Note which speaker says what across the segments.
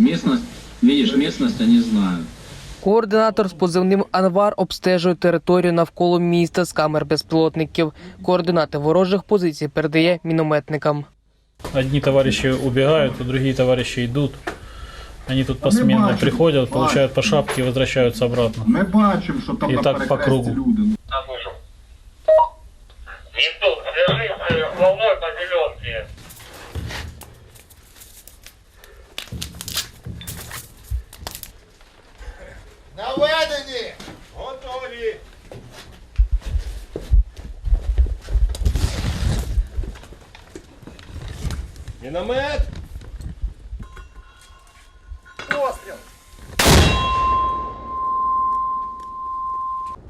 Speaker 1: Местность, видишь, местность они знают.
Speaker 2: Координатор з позивним Анвар обстежує територію навколо міста з камер безпілотників. Координати ворожих позицій передає мінометникам.
Speaker 3: Одни товарищи убегают, а другие товарищи идут. Они тут посменно
Speaker 4: бачимо,
Speaker 3: приходят,
Speaker 4: бачимо.
Speaker 3: по шапке и возвращаются обратно.
Speaker 4: Ми бачимо, що там
Speaker 3: І
Speaker 4: на
Speaker 3: так по кругу.
Speaker 4: люди.
Speaker 5: Ютуб, свяжись с волной по
Speaker 6: Наведені! Готові! Міномет! Постріл!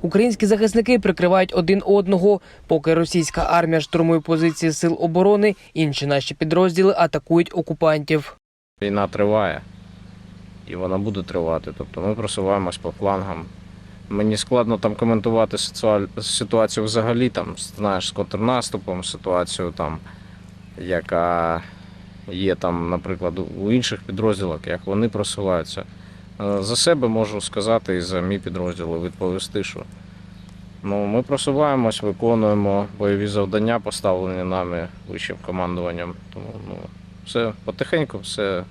Speaker 2: Українські захисники прикривають один одного. Поки російська армія штурмує позиції сил оборони, інші наші підрозділи атакують окупантів.
Speaker 7: Війна триває, і вона буде тривати. Тобто ми просуваємось по флангам. Мені складно там коментувати ситуацію взагалі, там, знаєш, з контрнаступом, ситуацію, там, яка є там, наприклад, у інших підрозділах, як вони просуваються. Е, За себе можу сказати і за мій підрозділ відповісти, що ну, ми просуваємось, виконуємо бойові завдання, поставлені нами вищим командуванням. Тому ну, все потихеньку, все,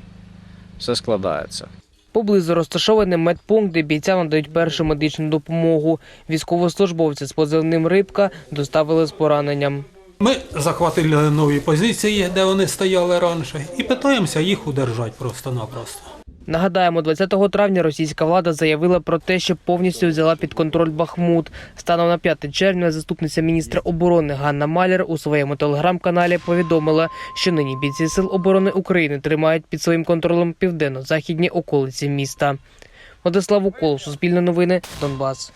Speaker 7: все складається.
Speaker 2: Поблизу розташований медпункт, де бійцям надають першу медичну допомогу. Військовослужбовці з позивним рибка доставили з пораненням.
Speaker 8: Ми захватили нові позиції, де вони стояли раніше, і питаємося їх удержати просто-напросто.
Speaker 2: Нагадаємо, 20 травня російська влада заявила про те, що повністю взяла під контроль Бахмут. Станом на 5 червня заступниця міністра оборони Ганна Маляр у своєму телеграм-каналі повідомила, що нині бійці сил оборони України тримають під своїм контролем південно-західні околиці міста. Владислав Укол, Суспільне новини, Донбас.